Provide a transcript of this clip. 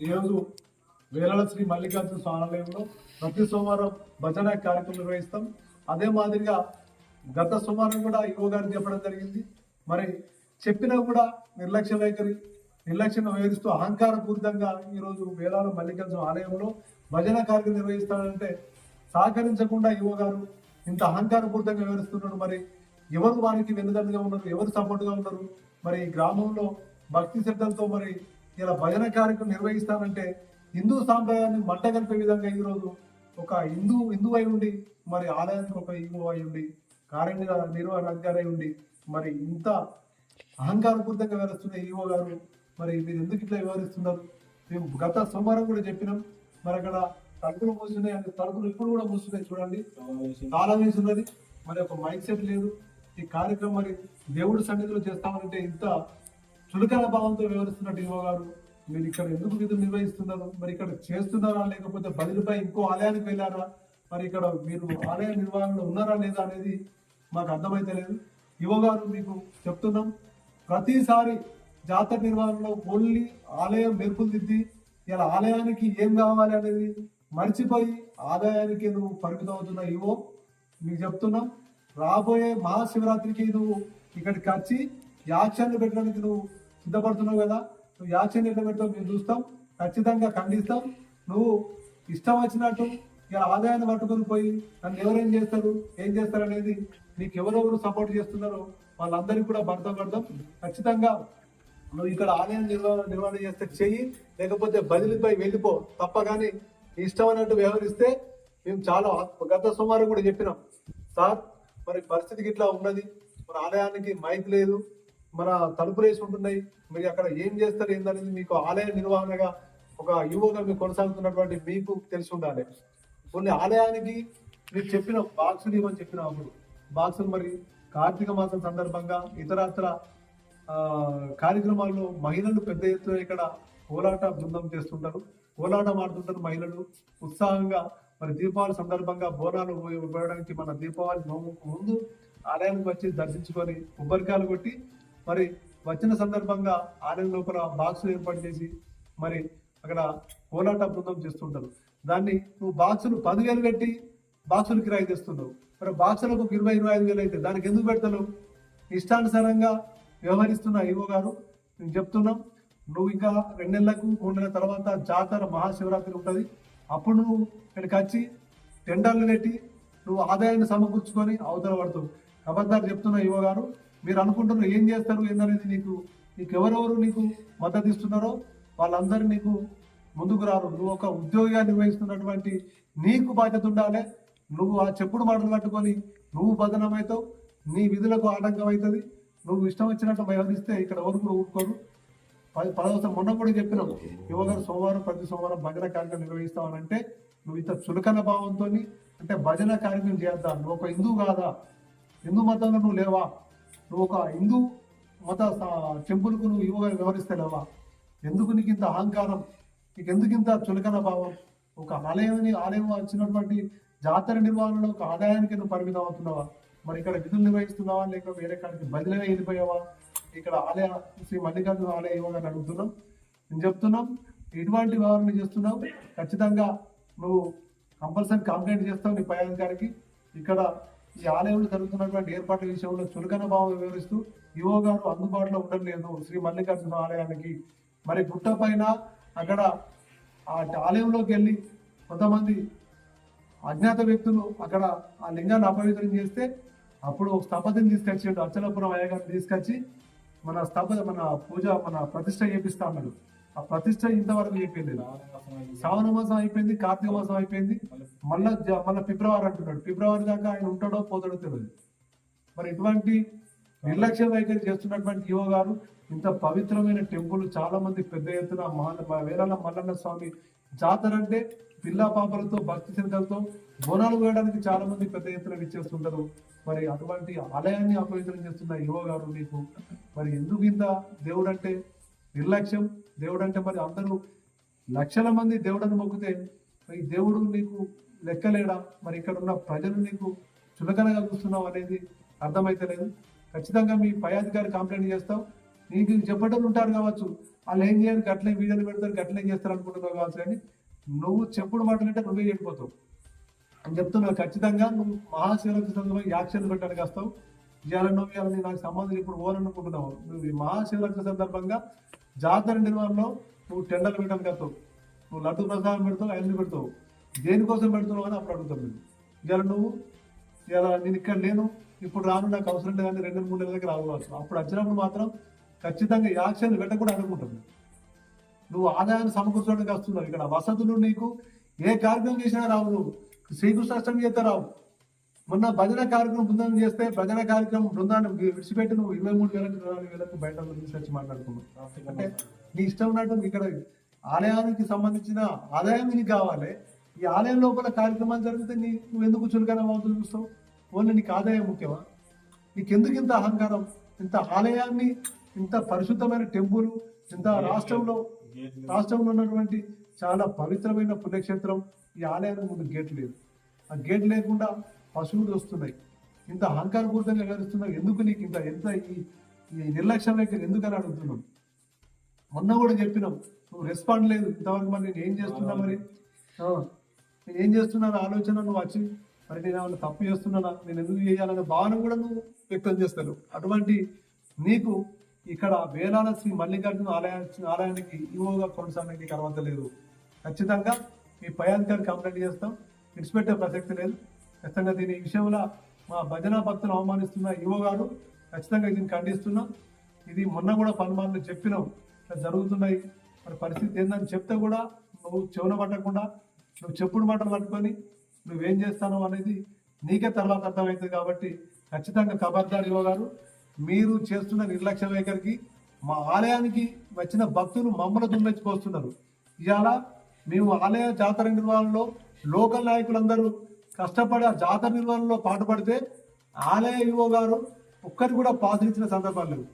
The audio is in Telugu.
ఈరోజు వేలాల శ్రీ మల్లికార్జున స్వామిలో ప్రతి సోమవారం భజన కార్యక్రమం నిర్వహిస్తాం. అదే మాదిరిగా గత సోమవారం కూడా యువ గారు చెప్పడం జరిగింది. మరి చెప్పినా కూడా నిర్లక్ష్య వైఖరి నిర్లక్ష్యం వ్యవహరిస్తూ అహంకారపూరితంగా ఈరోజు వేలాల మల్లికార్జున ఆలయంలో భజన కార్యక్రమం నిర్వహిస్తాడంటే సహకరించకుండా యువ గారు ఇంత అహంకారపూరితంగా వివరిస్తున్నాడు మరి ఎవరు వారికి వెనుదండగా ఉన్నారు? ఎవరు సపోర్ట్గా ఉన్నారు? మరి ఈ గ్రామంలో భక్తి శ్రద్ధలతో మరి ఇలా భజన కార్యక్రమం నిర్వహిస్తానంటే హిందూ సాంప్రదాయాన్ని మంటగలిపే విధంగా ఈరోజు ఒక హిందూ హిందూ అయి ఉండి మరి ఆలయానికి ఒక హిందూ అయి ఉండి కార్య నిర్వహణ అధికారి అయి ఉండి మరి ఇంత అహంకారపూరితంగా వివరిస్తున్న ఈవో గారు మరి మీరు ఎందుకు ఇట్లా వివరిస్తున్నారు మేము గత సోమవారం కూడా చెప్పినాం. మరి అక్కడ తలుపులు మూస్తున్నాయి అంటే తలుపులు ఇప్పుడు కూడా మూస్తున్నాయి చూడండి. చాలా వేసి మరి ఒక మైక్ సెట్ లేదు. ఈ కార్యక్రమం మరి దేవుడి సన్నిధిలో చేస్తామంటే ఇంత చులకన భావంతో వివరిస్తున్నట్టు ఈవో గారు మీరు ఇక్కడ ఎందుకు విధులు నిర్వహిస్తున్నారు? మరి ఇక్కడ చేస్తున్నారా లేకపోతే బదిలీపై ఇంకో ఆలయానికి వెళ్ళారా? మరి ఇక్కడ మీరు ఆలయ నిర్వహణలో ఉన్నారా లేదా అనేది మాకు అర్థమైతే లేదు. యువ గారు మీకు చెప్తున్నాం. ప్రతిసారి జాతర నిర్వహణలో ఓన్లీ ఆలయం మెరుపులు దిద్ది ఇలా ఆలయానికి ఏం కావాలి అనేది మర్చిపోయి ఆదాయానికి నువ్వు పరిమితం అవుతున్న యువో మీకు చెప్తున్నాం. రాబోయే మహాశివరాత్రికి నువ్వు ఇక్కడికి వచ్చి యాక్షన్లు పెట్టడానికి నువ్వు సిద్ధపడుతున్నావు కదా? నువ్వు యాక్షన్ ఎట్లా పెడతావు మేము చూస్తాం. ఖచ్చితంగా ఖండిస్తాం. నువ్వు ఇష్టం వచ్చినట్టు ఇక ఆదాయాన్ని పట్టుకొని పోయి నన్ను ఎవరేం చేస్తారు? ఏం చేస్తారు అనేది నీకు ఎవరెవరు సపోర్ట్ చేస్తున్నారో వాళ్ళందరికీ కూడా భర్త పడతాం. ఖచ్చితంగా నువ్వు ఇక్కడ ఆలయం నిర్వహణ నిర్వహణ చేస్తే చెయ్యి లేకపోతే బదిలీపై వెళ్ళిపో. తప్ప కానీ ఇష్టం అన్నట్టు వ్యవహరిస్తే మేము చాలా గత సోమవారం కూడా చెప్పినాం. సార్ మరి పరిస్థితికి ఇట్లా ఉన్నది. మన ఆలయానికి మైక్ లేదు. మన తలుపులు వేసి ఉంటున్నాయి. మీరు అక్కడ ఏం చేస్తారు ఏందనేది మీకు ఆలయ నిర్వహణగా ఒక యువగా మీరు కొనసాగుతున్నటువంటి మీకు తెలిసి ఉండాలి. కొన్ని ఆలయానికి మీరు చెప్పిన బాక్సులు ఇవ్వని చెప్పిన అప్పుడు బాక్సులు మరి కార్తీక మాసం సందర్భంగా ఇతరత్ర కార్యక్రమాల్లో మహిళలు పెద్ద ఎత్తున ఇక్కడ కోలాట బృందం చేస్తుంటారు. కోలాటం ఆడుతుంటారు మహిళలు. ఉత్సాహంగా మరి దీపావళి సందర్భంగా బోనాలు ఇవ్వడానికి మన దీపావళి నోముకు ముందు ఆలయానికి వచ్చి దర్శించుకొని కొబ్బరికాయలు కొట్టి మరి వచ్చిన సందర్భంగా ఆలయం లోపల బాక్సులు ఏర్పాటు చేసి మరి అక్కడ కోలాట బృందం చేస్తుంటారు. దాన్ని నువ్వు బాక్సులు పదివేలు పెట్టి బాక్సులు కిరాయి తెస్తున్నావు. మరి బాక్సులకు ఇరవై ఇరవై ఐదు వేలు అయితే దానికి ఎందుకు పెడతావు ఇష్టానుసారంగా వ్యవహరిస్తున్న ఈవో గారు నేను చెప్తున్నాం నువ్వు ఇంకా రెండు నెలలకు మూడు నెలల తర్వాత జాతర మహాశివరాత్రి ఉంటుంది. అప్పుడు నువ్వు ఇక్కడికి వచ్చి టెండర్లు పెట్టి నువ్వు ఆదాయాన్ని సమకూర్చుకొని అవతల పడుతావు. అబద్ధాలు చెప్తున్న యువ గారు మీరు అనుకుంటున్నారు ఏం చేస్తారు ఏందనేది నీకు నీకు ఎవరెవరు నీకు మద్దతు ఇస్తున్నారో వాళ్ళందరూ నీకు ముందుకు రారు. నువ్వు ఒక ఉద్యోగిగా నిర్వహిస్తున్నటువంటి నీకు బాధ్యత ఉండాలి. నువ్వు ఆ చెప్పుడు మాటలు పట్టుకొని నువ్వు బదనమవుతావు నీ విధులకు ఆటంకం అవుతుంది నువ్వు ఇష్టం వచ్చినట్టు వ్యవహరిస్తే ఇక్కడ ఎవరు కూడా ఊరుకోరు. పది పదవసం మొన్న కూడా చెప్పినావు యువగారు సోమవారం ప్రతి సోమవారం భజన కార్యక్రమం నిర్వహిస్తావనంటే నువ్వు ఇంత చులకన భావంతో అంటే భజన కార్యక్రమం చేద్దా. నువ్వు ఒక హిందూ కాదా? హిందూ మతంలో నువ్వు లేవా? నువ్వు ఒక హిందూ మత టెంపుల్కు నువ్వు యువగా వ్యవహరిస్తే లేవా ఎందుకు నీకు ఇంత అహంకారం? నీకు ఎందుకు ఇంత చులకన భావం? ఒక ఆలయాన్ని ఆలయం వచ్చినటువంటి జాతర నిర్వహణలో ఒక ఆదాయానికి నువ్వు పరిమితం అవుతున్నావా? మరి ఇక్కడ విధులు నిర్వహిస్తున్నావా? లేక వేరే కాడికి బదిలీ వెళ్ళిపోయావా? ఇక్కడ ఆలయ శ్రీ మల్లికార్జున ఆలయ యువగా అడుగుతున్నాం. నేను చెప్తున్నాం ఎటువంటి వ్యవహారం చేస్తున్నావు. ఖచ్చితంగా నువ్వు కంపల్సరీ కంప్లైంట్ చేస్తావు నీ పై అధికారికి. ఇక్కడ ఈ ఆలయంలో జరుగుతున్నటువంటి ఏర్పాట్ల విషయంలో చులకన భావం వివరిస్తూ యువ గారు అందుబాటులో ఉండడం లేదు. శ్రీ మల్లికార్జున ఆలయానికి మరి గుట్ట పైన అక్కడ ఆ ఆలయంలోకి వెళ్ళి కొంతమంది అజ్ఞాత వ్యక్తులు అక్కడ ఆ లింగాన్ని అపవిత్రం చేస్తే అప్పుడు ఒక స్థపతిని తీసుకొచ్చిండు అచ్చలపురం అయ్యగారిని తీసుకొచ్చి మన స్థప మన పూజ మన ప్రతిష్ట చేపిస్తా అన్నాడు. ఆ ప్రతిష్ట ఇంతవరకు చెప్పింది శ్రావణ మాసం అయిపోయింది కార్తీక మాసం అయిపోయింది. మళ్ళా మళ్ళీ ఫిబ్రవరి అంటున్నాడు. ఫిబ్రవరి దాకా ఆయన ఉంటాడో పోతాడో తెలియదు. మరి ఇటువంటి నిర్లక్ష్య వైఖరి చేస్తున్నటువంటి యువ గారు ఇంత పవిత్రమైన టెంపుల్ చాలా మంది పెద్ద ఎత్తున మహా- వేరాల మల్లన్న స్వామి జాతర అంటే పిల్లా పాపలతో భక్తి శ్రద్ధలతో బోనాలు వేయడానికి చాలా మంది పెద్ద ఎత్తున విచ్చేస్తుంటారు. మరి అటువంటి ఆలయాన్ని అపవిత్రం చేస్తున్న యువ గారు మీకు మరి ఎందుకు ఇంత దేవుడు అంటే నిర్లక్ష్యం. దేవుడు అంటే మరి అందరూ లక్షల మంది దేవుడని మొక్కితే ఈ దేవుడు నీకు లెక్కలేడా? మరి ఇక్కడ ఉన్న ప్రజలు నీకు చులకనగా చూస్తున్నావు అనేది అర్థమైతే లేదు. ఖచ్చితంగా మీ పై అధికారి కంప్లైంట్ చేస్తావు. నీకు చెప్పటం ఉంటారు కావచ్చు. వాళ్ళు ఏం చేయరు గట్లే వీడియోలు పెడతారు గట్లే చేస్తారు అనుకుంటున్నావు కావచ్చు కానీ నువ్వు చెప్పుడు మాటలంటే నువ్వే చెప్పిపోతావు అని చెప్తున్నా ఖచ్చితంగా నువ్వు మహాశివరాత్రి సందర్భంగా యాక్షన్ పెట్టడానికి వస్తావు. ఇవాళ నువ్వు ఇవాళ నాకు సంబంధం ఇప్పుడు ఓననుకుంటున్నావు నువ్వు ఈ మహాశివరాత్రి సందర్భంగా జాతర నిర్వహణలో నువ్వు టెండర్లు పెట్టడం కడతావు నువ్వు లడ్డు ప్రసాదం పెడతావు అవన్నీ పెడతావు. దేనికోసం పెడుతున్నావు అని అప్పుడు అడుగుతాం నేను. ఇవాళ నువ్వు ఇలా నేను ఇక్కడ లేను ఇప్పుడు రాను నాకు అవసరం లేదని రెండు మూడు నెలల దగ్గర రావచ్చు అప్పుడు వచ్చినప్పుడు మాత్రం ఖచ్చితంగా యాక్షన్ పెట్టకుండా అనుకుంటుంది నువ్వు ఆదాయాన్ని సమకూర్చడానికి వస్తున్నావు. ఇక్కడ వసతులు నీకు ఏ కార్యక్రమం చేసినా రావు నువ్వు. శ్రీకృష్ణాష్టమి చేస్తే రావు. మొన్న భజన కార్యక్రమం బృందం చేస్తే భజన కార్యక్రమం బృందాన్ని విడిచిపెట్టి నువ్వు ఇరవై మూడు వేలకు ఇరవై నాలుగు వేలకు బయట తీసుకొచ్చి మాట్లాడుకున్నావు. అంటే నీ ఇష్టం ఉన్నట్టు ఇక్కడ ఆలయానికి సంబంధించిన ఆదాయం నీకు కావాలి. ఈ ఆలయం లోపల కార్యక్రమాలు జరిగితే నీ నువ్వు ఎందుకు చులకన అవుతూ చూస్తావు? ఓన్లీ నీకు ఆదాయం ముఖ్యమా? నీకెందుకు ఇంత అహంకారం? ఇంత ఆలయాన్ని ఇంత పరిశుద్ధమైన టెంపుల్ ఇంత రాష్ట్రంలో రాష్ట్రంలో ఉన్నటువంటి చాలా పవిత్రమైన పుణ్యక్షేత్రం ఈ ఆలయానికి ముందు గేట్ లేదు. ఆ గేట్ లేకుండా పశువులు వస్తున్నాయి. ఇంత అహంకారపూరితంగా వ్యవహరిస్తున్నావు. ఎందుకు నీకు ఇంత ఎంత ఈ ఈ నిర్లక్ష్యం లేక ఎందుకని అడుగుతున్నావు? మొన్న కూడా చెప్పినాం నువ్వు రెస్పాండ్ లేదు. ఇంతవరకు మరి నేను ఏం చేస్తున్నా మరి? నేను ఏం చేస్తున్నాను ఆలోచన నువ్వు వచ్చి మరి నేను ఏమైనా తప్పు చేస్తున్నానా? నేను ఎందుకు చేయాలనే భావన కూడా నువ్వు వ్యక్తం చేస్తాను అటువంటి నీకు ఇక్కడ వేలాల శ్రీ మల్లికార్జున ఆలయా ఆలయానికి ఈవోగా కొనసాగడానికి నీకు అర్హత లేదు. ఖచ్చితంగా మీ పై అధికారి కంప్లైంట్ చేస్తాం. విడిచిపెట్టే ప్రసక్తి లేదు. ఖచ్చితంగా దీని విషయంలో మా భజన భక్తులు అవమానిస్తున్న ఈవో గారు ఖచ్చితంగా దీన్ని ఖండిస్తున్నాం. ఇది మొన్న కూడా పనుమార్లు చెప్పినాం. జరుగుతున్నాయి. మరి పరిస్థితి ఏందని చెప్తే కూడా నువ్వు చెవున పట్టకుండా నువ్వు చెప్పుడు మాటలు పట్టుకొని నువ్వేం చేస్తానో అనేది నీకే తర్వాత అర్థమవుతుంది కాబట్టి ఖచ్చితంగా ఖబర్దార్ యువ గారు మీరు చేస్తున్న నిర్లక్ష్య వైఖరికి మా ఆలయానికి వచ్చిన భక్తులు మమ్మల్ని దుమ్మెచ్చుకొస్తున్నారు ఇవాళ మేము ఆలయ జాతర నిర్వహణలో లోకల్ నాయకులందరూ కష్టపడి ఆ జాతర నిర్వహణలో పాటుపడితే ఆలయ యువ గారు ఒక్కరికి కూడా పాసులు ఇచ్చిన సందర్భాలు లేవు.